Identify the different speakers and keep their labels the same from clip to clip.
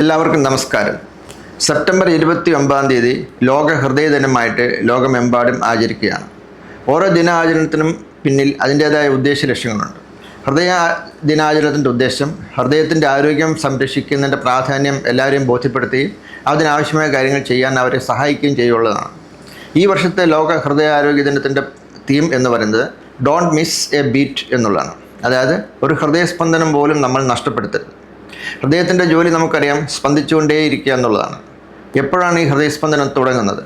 Speaker 1: എല്ലാവർക്കും നമസ്കാരം. സെപ്റ്റംബർ ഇരുപത്തി ഒമ്പതാം തീയതി ലോക ഹൃദയ ദിനമായിട്ട് ലോകമെമ്പാടും ആചരിക്കുകയാണ്. ഓരോ ദിനാചരണത്തിനും പിന്നിൽ അതിന്റേതായ ഉദ്ദേശ ലക്ഷ്യങ്ങളുണ്ട്. ഹൃദയ ദിനാചരണത്തിന്റെ ഉദ്ദേശം ഹൃദയത്തിന്റെ ആരോഗ്യം സംരക്ഷിക്കുന്നതിന്റെ പ്രാധാന്യം എല്ലാവരെയും ബോധ്യപ്പെടുത്തുകയും അതിനാവശ്യമായ കാര്യങ്ങൾ ചെയ്യാൻ അവരെ സഹായിക്കുകയും ചെയ്യുള്ളതാണ് ഈ വർഷത്തെ ലോക ഹൃദയാരോഗ്യ ദിനത്തിന്റെ തീം എന്ന് പറയുന്നത് ഡോണ്ട് മിസ് എ ബീറ്റ് എന്നുള്ളതാണ്. അതായത് ഒരു ഹൃദയസ്പന്ദനം പോലും നമ്മൾ നഷ്ടപ്പെടുത്തരുത്. ഹൃദയത്തിന്റെ ജോലി നമുക്കറിയാം സ്പന്ദിച്ചുകൊണ്ടേയിരിക്കുക എന്നുള്ളതാണ്. എപ്പോഴാണ് ഈ ഹൃദയസ്പന്ദനം തുടങ്ങുന്നത്?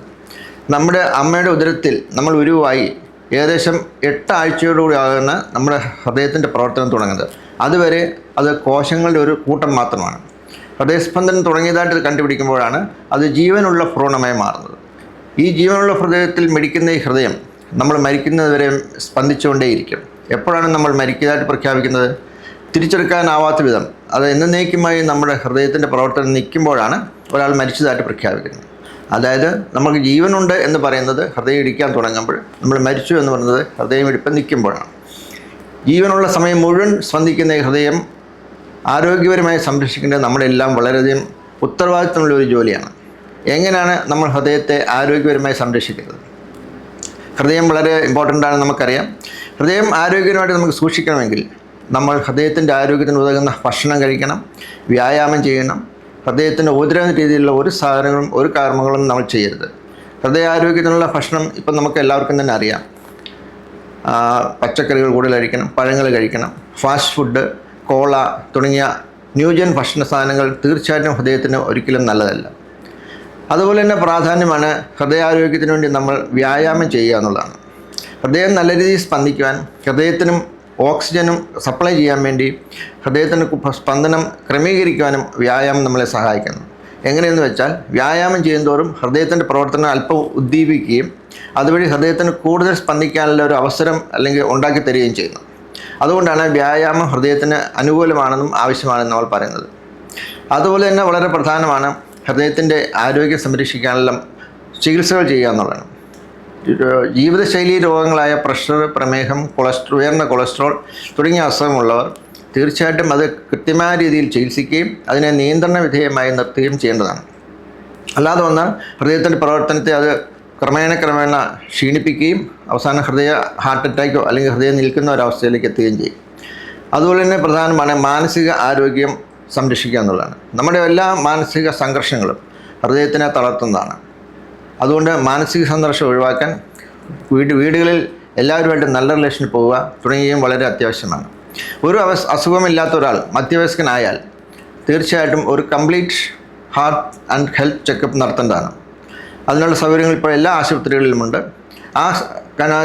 Speaker 1: നമ്മുടെ അമ്മയുടെ ഉദരത്തിൽ നമ്മൾ ഉരുവായി ഏകദേശം എട്ട് ആഴ്ചയോടുകൂടി ആകുന്ന നമ്മുടെ ഹൃദയത്തിന്റെ പ്രവർത്തനം തുടങ്ങുന്നത്. അതുവരെ അത് കോശങ്ങളുടെ ഒരു കൂട്ടം മാത്രമാണ്. ഹൃദയസ്പന്ദനം തുടങ്ങിയതായിട്ട് കണ്ടുപിടിക്കുമ്പോഴാണ് അത് ജീവനുള്ള ഭ്രൂണമായി മാറുന്നത്. ഈ ജീവനുള്ള ഹൃദയത്തിൽ മിടിക്കുന്ന ഈ ഹൃദയം നമ്മൾ മരിക്കുന്നതുവരെ സ്പന്ദിച്ചുകൊണ്ടേയിരിക്കും. എപ്പോഴാണ് നമ്മൾ മരിക്കുന്നതായിട്ട് പ്രഖ്യാപിക്കുന്നത്? തിരിച്ചെടുക്കാനാവാത്ത വിധം അത് എന്നേക്കുമായി നമ്മുടെ ഹൃദയത്തിന്റെ പ്രവർത്തനം നിൽക്കുമ്പോഴാണ് ഒരാൾ മരിച്ചതായിട്ട് പ്രഖ്യാപിക്കുന്നത്. അതായത് നമുക്ക് ജീവനുണ്ട് എന്ന് പറയുന്നത് ഹൃദയം ഇടിക്കാൻ തുടങ്ങുമ്പോൾ നമ്മൾ മരിച്ചു എന്ന് പറയുന്നത് ഹൃദയം ഇടിപ്പം നിൽക്കുമ്പോഴാണ്. ജീവനുള്ള സമയം മുഴുവൻ സ്പന്ദിക്കുന്ന ഹൃദയം ആരോഗ്യപരമായി സംരക്ഷിക്കേണ്ടത് നമ്മളെല്ലാം വളരെയധികം ഉത്തരവാദിത്തമുള്ള ഒരു ജോലിയാണ്. എങ്ങനെയാണ് നമ്മൾ ഹൃദയത്തെ ആരോഗ്യപരമായി സംരക്ഷിക്കുന്നത് ഹൃദയം വളരെ ഇമ്പോർട്ടന്റ് ആണ് നമുക്കറിയാം. ഹൃദയം ആരോഗ്യപരമായിട്ട് നമുക്ക് സൂക്ഷിക്കണമെങ്കിൽ നമ്മൾ ഹൃദയത്തിന്റെ ആരോഗ്യത്തിന് ഉതകുന്ന ഭക്ഷണം കഴിക്കണം വ്യായാമം ചെയ്യണം. ഹൃദയത്തിന്റെ ഒരു രീതിയിലുള്ള ഒരു സാധനങ്ങളും ഒരു കർമ്മങ്ങളും നമ്മൾ ചെയ്യരുത്. ഹൃദയാരോഗ്യത്തിനുള്ള ഭക്ഷണം ഇപ്പം നമുക്ക് എല്ലാവർക്കും തന്നെ അറിയാം. പച്ചക്കറികൾ കൂടുതൽ കഴിക്കണം പഴങ്ങൾ കഴിക്കണം. ഫാസ്റ്റ് ഫുഡ് കോള തുടങ്ങിയ ന്യൂജൻ ഭക്ഷണ സാധനങ്ങൾ തീർച്ചയായിട്ടും ഹൃദയത്തിന് ഒരിക്കലും നല്ലതല്ല. അതുപോലെ തന്നെ പ്രാധാന്യമാണ് ഹൃദയാരോഗ്യത്തിന് വേണ്ടി നമ്മൾ വ്യായാമം ചെയ്യുക എന്നുള്ളതാണ്. ഹൃദയം നല്ല രീതിയിൽ സ്പന്ദിക്കുവാൻ ഹൃദയത്തിനും ഓക്സിജനും സപ്ലൈ ചെയ്യാൻ വേണ്ടി ഹൃദയത്തിന് സ്പന്ദനം ക്രമീകരിക്കുവാനും വ്യായാമം നമ്മളെ സഹായിക്കുന്നു. എങ്ങനെയെന്ന് വെച്ചാൽ വ്യായാമം ചെയ്യുന്തോറും ഹൃദയത്തിന്റെ പ്രവർത്തനം അല്പം ഉദ്ദീപിക്കുകയും അതുവഴി ഹൃദയത്തിന് കൂടുതൽ സ്പന്ദിക്കാനുള്ള ഒരു അവസരം അല്ലെങ്കിൽ ഉണ്ടാക്കി തരികയും ചെയ്യുന്നു. അതുകൊണ്ടാണ് വ്യായാമം ഹൃദയത്തിന് അനുകൂലമാണെന്നും ആവശ്യമാണെന്നും നമ്മൾ പറയുന്നത്. അതുപോലെ തന്നെ വളരെ പ്രധാനമാണ് ഹൃദയത്തിന്റെ ആരോഗ്യം സംരക്ഷിക്കാനുള്ള ചികിത്സകൾ ചെയ്യുക എന്നുള്ളതാണ്. ജീവിതശൈലി രോഗങ്ങളായ പ്രഷർ പ്രമേഹം കൊളസ്ട്രോൾ ഉയർന്ന കൊളസ്ട്രോൾ തുടങ്ങിയ അസുഖമുള്ളവർ തീർച്ചയായിട്ടും അത് കൃത്യമായ രീതിയിൽ ചികിത്സിക്കുകയും അതിനെ നിയന്ത്രണ വിധേയമായി നിർത്തുകയും ചെയ്യേണ്ടതാണ്. അല്ലാതെ വന്നാൽ ഹൃദയത്തിന്റെ പ്രവർത്തനത്തെ അത് ക്രമേണ ക്രമേണ ക്ഷീണിപ്പിക്കുകയും അവസാനം ഹൃദയ ഹാർട്ട് അറ്റാക്കോ അല്ലെങ്കിൽ ഹൃദയം നിൽക്കുന്ന ഒരവസ്ഥയിലേക്ക് എത്തുകയും ചെയ്യും. അതുപോലെ തന്നെ പ്രധാനമാണ് മാനസിക ആരോഗ്യം സംരക്ഷിക്കുക എന്നുള്ളതാണ്. നമ്മുടെ എല്ലാ മാനസിക സംഘർഷങ്ങളും ഹൃദയത്തിനെ തളർത്തുന്നതാണ്. അതുകൊണ്ട് മാനസിക സംഘർഷം ഒഴിവാക്കാൻ വീട് വീടുകളിൽ എല്ലാവരുമായിട്ട് നല്ല റിലേഷനിൽ പോവുക തുടങ്ങിയതും വളരെ അത്യാവശ്യമാണ്. ഒരു അവസ് അസുഖമില്ലാത്ത ഒരാൾ മധ്യവയസ്കനായാൽ തീർച്ചയായിട്ടും ഒരു complete heart and health checkup നടത്തേണ്ടതാണ്. അതിനുള്ള സൗകര്യങ്ങൾ ഇപ്പോൾ എല്ലാ ആശുപത്രികളിലുമുണ്ട് ആ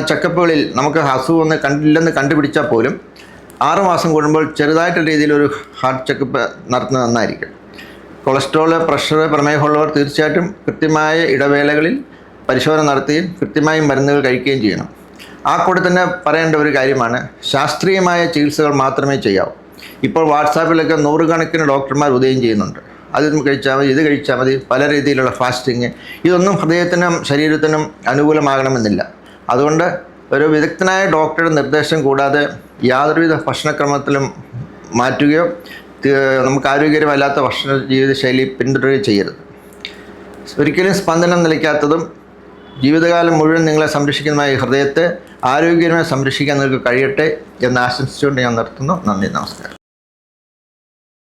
Speaker 1: ചെക്കപ്പുകളിൽ നമുക്ക് അസുഖം ഒന്ന് കണ്ടില്ലെന്ന് കണ്ടുപിടിച്ചാൽ പോലും ആറുമാസം കൂടുമ്പോൾ ചെറുതായിട്ടുള്ള രീതിയിൽ ഒരു ഹാർട്ട് ചെക്കപ്പ് നടത്തുന്നത് നന്നായിരിക്കും. കൊളസ്ട്രോൾ പ്രഷർ പ്രമേഹമുള്ളവർ തീർച്ചയായിട്ടും കൃത്യമായ ഇടവേളകളിൽ പരിശോധന നടത്തുകയും കൃത്യമായി മരുന്നുകൾ കഴിക്കുകയും ചെയ്യണം. ആ കൂടെ തന്നെ പറയേണ്ട ഒരു കാര്യമാണ് ശാസ്ത്രീയമായ ചികിത്സകൾ മാത്രമേ ചെയ്യാവൂ. ഇപ്പോൾ വാട്സാപ്പിലൊക്കെ നൂറുകണക്കിന് ഡോക്ടർമാർ ഉദയം ചെയ്യുന്നുണ്ട്. അത് കഴിച്ചാൽ മതി ഇത് കഴിച്ചാൽ മതി പല രീതിയിലുള്ള ഫാസ്റ്റിങ് ഇതൊന്നും ഹൃദയത്തിനും ശരീരത്തിനും അനുകൂലമാകണമെന്നില്ല. അതുകൊണ്ട് ഒരു വിദഗ്ധനായ ഡോക്ടറുടെ നിർദ്ദേശം കൂടാതെ യാതൊരുവിധ ഭക്ഷണക്രമത്തിലും മാറ്റുകയോ നമുക്ക് ആരോഗ്യകരമല്ലാത്ത ഭക്ഷണ ജീവിതശൈലി പിന്തുടരുകയും ചെയ്യരുത്. ഒരിക്കലും സ്പന്ദനം നിലയ്ക്കാത്തതും ജീവിതകാലം മുഴുവൻ നിങ്ങളെ സംരക്ഷിക്കുന്നതുമായ ഹൃദയത്തെ ആരോഗ്യകരമായി സംരക്ഷിക്കാൻ നിങ്ങൾക്ക് കഴിയട്ടെ എന്ന് ആശംസിച്ചുകൊണ്ട് ഞാൻ നിർത്തുന്നു. നന്ദി നമസ്കാരം.